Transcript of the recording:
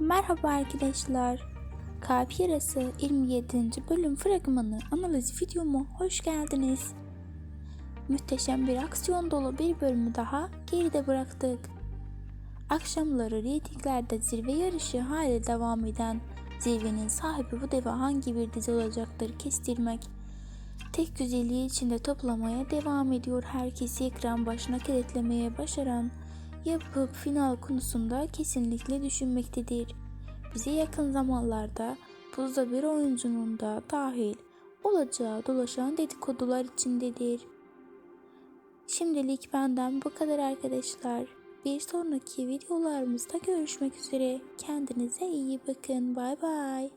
Merhaba arkadaşlar. Kalp Yarası 27. bölüm fragmanı analiz videoma hoş geldiniz. Muhteşem bir aksiyon dolu bir bölümü daha geride bıraktık. Akşamları reytinglerde zirve yarışı hali devam eden zirvenin sahibi bu deva hangi bir dizi olacaktır kestirmek. Tek güzelliği içinde toplamaya devam ediyor herkesi ekran başına kilitlemeye başaran yapıp final konusunda kesinlikle düşünmektedir. Bize yakın zamanlarda buzda bir oyuncunun da dahil olacağı dolaşan dedikodular içindedir. Şimdilik benden bu kadar arkadaşlar. Bir sonraki videolarımızda görüşmek üzere. Kendinize iyi bakın. Bay bay.